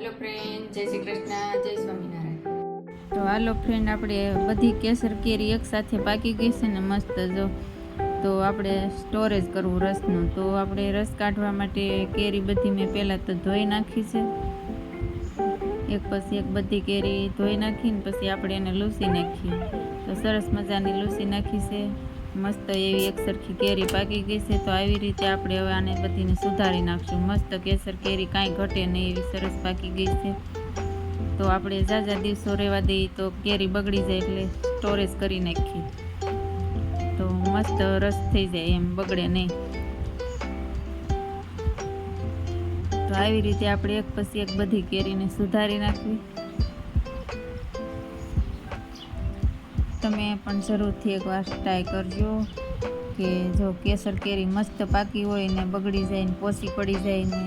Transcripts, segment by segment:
હાલો friend જય શ્રી કૃષ્ણ, જય સ્વામિનારાયણ. તો હાલો ફ્રેન્ડ આપણે બધી કેસર કેરી એકસાથે પાકી ગઈ છે ને મસ્ત જો. તો આપણે સ્ટોરેજ કરવું રસનું. તો આપણે રસ કાઢવા માટે કેરી બધી મેં પહેલાં તો ધોઈ નાખી છે. એક પછી એક બધી કેરી ધોઈ નાખીને પછી આપણે એને લૂસી નાખીએ. તો સરસ મજાની લૂસી નાખી છે. મસ્ત એવી એક સરખી કેરી પાકી ગઈ છે, તો આવી રીતે આપણે હવે આને બધીને સુધારી નાખશું. મસ્ત કેસર કેરી કાંઈ ઘટે નહીં એવી સરસ પાકી ગઈ છે. તો આપણે ઝાઝા દિવસો રહેવા દઈએ તો કેરી બગડી જાય એટલે સ્ટોરેજ કરી નાખીએ. તો મસ્ત રસ થઈ જાય એમ, બગડે નહીં. તો આવી રીતે આપણે એક પછી એક બધી કેરીને સુધારી નાખવી. તમે પણ જરૂરથી એકવાર ટ્રાય કરજો કે જો કેસર કેરી મસ્ત પાકી હોય ને બગડી જાય ને પોસી પડી જાય ને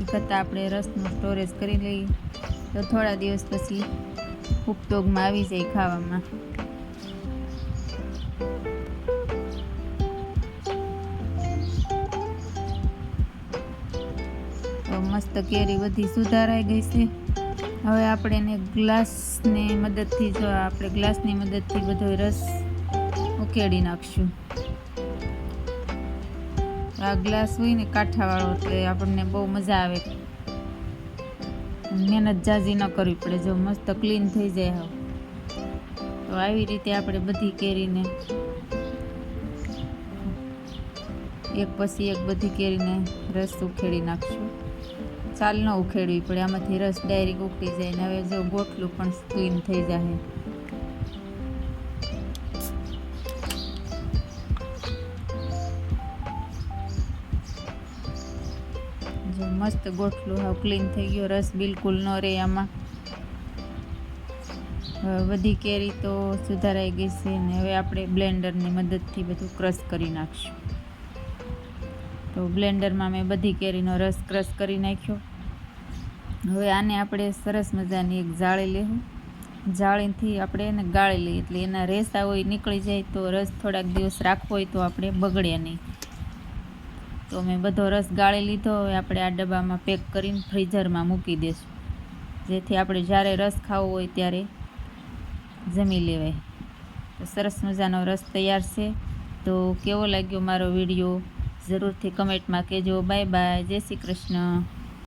એ કરતાં આપણે રસનું સ્ટોરેજ કરી લઈએ. તો થોડા દિવસ પછી ઉપયોગમાં આવી જાય ખાવામાં. તો મસ્ત કેરી બધી સુધારાઈ ગઈ છે. હવે આપણે એને ગ્લાસની મદદથી જો આપણે ગ્લાસની મદદથી બધો રસ ઉકેડી નાખશું. આ ગ્લાસ હોય ને કાંઠાવાળો એટલે આપણને બહુ મજા આવે. મહેનત જાજી ન કરવી પડે, જો મસ્ત ક્લીન થઈ જાય હવે. તો આવી રીતે આપણે બધી કેરીને એક પછી એક બધી કેરીને રસ ઉખેડી નાખશું. ચાલ ન ઉખેડવી પડે. આમાંથી રસ ડાયરી ઉકળી જાય ને હવે જો ગોટલું પણ ક્લીન થઈ જાય જો મસ્ત ગોટલું હાવ ક્લીન થઈ ગયો. રસ બિલકુલ ન રહે આમાં. બધી કેરી તો સુધારાઈ ગઈ છે ને હવે આપણે બ્લેન્ડરની મદદથી બધું ક્રશ કરી નાખશું. તો બ્લેન્ડરમાં મેં બધી કેરીનો રસ ક્રશ કરી નાખ્યો. હવે આને આપણે સરસ મજાની એક જાળી લેવું જાળીથી આપણે એને ગાળી લઈએ, એટલે એના રેસા હોય, નીકળી જાય, તો રસ થોડાક દિવસ રાખવો હોય તો આપણે બગડે નહીં. તો મેં બધો રસ ગાળી લીધો, હવે આપણે આ ડબ્બામાં પેક કરીને ફ્રીઝરમાં મૂકી દઈશું જેથી આપણે જ્યારે રસ ખાવો હોય ત્યારે જમી લેવાય. તો સરસ મજાનો રસ તૈયાર છે. તો કેવો લાગ્યો મારો વીડિયો? જરૂરથી કમેન્ટમાં કહેજો. બાય બાય જય શ્રી કૃષ્ણ.